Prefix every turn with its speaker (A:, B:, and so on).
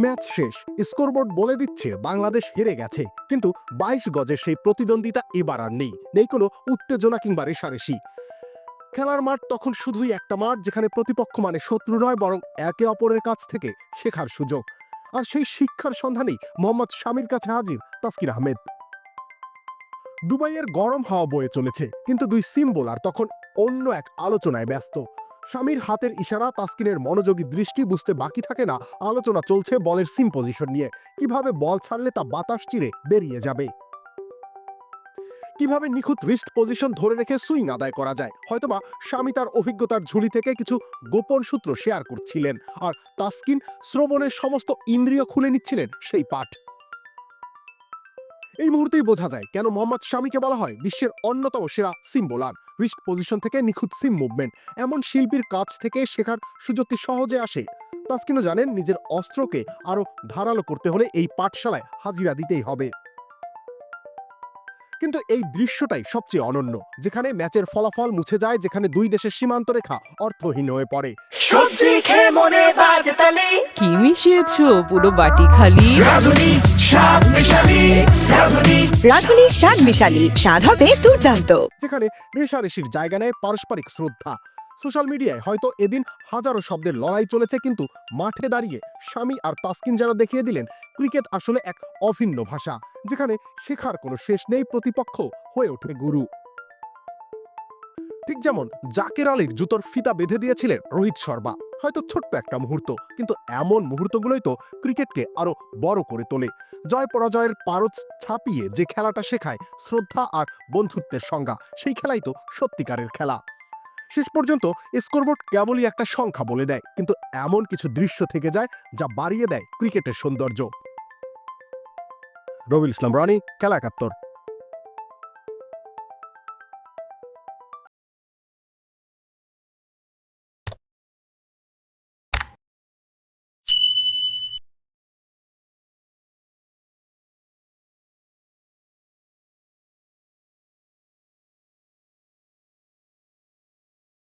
A: Match শেষ। Scoreboard বলে দিচ্ছে বাংলাদেশ হেরে গেছে। কিন্তু বাইশ গজের সেই প্রতিদ্বন্দ্বিতা এবার আর নেই। নেই কোনো উত্তেজনা কিংবা রেশারেশি। খেলার মাঠ তখন শুধুই একটা মাঠ যেখানে প্রতিপক্ষ মানে শত্রু নয়, বরং একে অপরের কাছ থেকে শেখার সুযোগ। আর সেই শিক্ষার সন্ধানেই মোহাম্মদ শামির কাছে হাজির তাসকির আহমেদ। দুবাইয়ের গরম হাওয়া বয়ে চলেছে, কিন্তু দুই সিম বোলার তখন অন্য এক আলোচনায় ব্যস্ত। স্বামীর হাতের ইশারা, তাসকিনের মনোযোগী দৃষ্টি বুঝতে বাকি থাকে না। আলোচনা চলছে বলের সিম পজিশন নিয়ে। কীভাবে বল ছাড়লে তা বাতাস চিরে বেরিয়ে যাবে? কীভাবে নিখুঁত রিস্ট পজিশন ধরে রেখে সুইং আদায় করা যায়? হয়তোবা স্বামী তার অভিজ্ঞতার ঝুলি থেকে কিছু গোপন সূত্র শেয়ার করছিলেন, আর তাসকিন শ্রবণের সমস্ত ইন্দ্রিয় খুলে নিচ্ছিলেন সেই পাঠ। এই মুহূর্তেই বোঝা যায় কেন মোহাম্মদ শামীকে বলা হয় বিশ্বের অন্যতম সেরা সিম বোলার রিস্ট পজিশন থেকে নিখুঁত সিম মুভমেন্ট। এমন শিল্পীর কাছ থেকে শেখার সুযোগটি সহজে আসে। তাসকিনও জানেন নিজের অস্ত্রকে আরও ধারালো করতে হলে এই পাঠশালায় হাজিরা দিতেই হবে। কিন্তু এই দৃশ্যটাই সবচেয়ে অনন্য, যেখানে ম্যাচের ফলাফল মুছে যায়, যেখানে দুই দেশের সীমান্ত রেখা অর্থহীন হয়ে পড়ে।
B: সবজি খেয়ে মনে বাজে তালে।
C: কি মিশিয়েছো পুরো বাটি খালি?
B: রাধুনি শাক মেশালি। রাধুনি।
D: রাঁধুনি স্বাদ মিশালি স্বাদ হবে দুর্দান্ত।
A: যেখানে রেশারেশির জায়গা নেয় পারস্পরিক শ্রদ্ধা। সোশ্যাল মিডিয়ায় হয়তো এদিন হাজারো শব্দের লড়াই চলেছে কিন্তু মাঠে দাঁড়িয়ে স্বামী আর তাসকিন যারা দেখিয়ে দিলেন ক্রিকেট আসলে এক অভিন্ন ভাষা যেখানে শেখার কোনো শেষ নেই প্রতিপক্ষ হয়ে ওঠে গুরু। যেমন জাকের আলীর জুতোর ফিতা বেঁধে দিয়েছিলেন রোহিত শর্মা। হয়তো ছোট্ট একটা মুহূর্ত, কিন্তু এমন মুহূর্তগুলোই তো ক্রিকেটকে আরও বড় করে তোলে। জয় পরাজয়ের পারদ ছাপিয়ে যে খেলাটা শেখায় শ্রদ্ধা আর বন্ধুত্বের সংজ্ঞা, সেই খেলাই তো সত্যিকারের খেলা। শেষ পর্যন্ত স্কোরবোর্ড কেবলই একটা সংখ্যা বলে দেয়, কিন্তু এমন কিছু দৃশ্য থেকে যায় যা বাড়িয়ে দেয় ক্রিকেটের সৌন্দর্য। রবিল ইসলাম রানি, খেলা একাত্তর।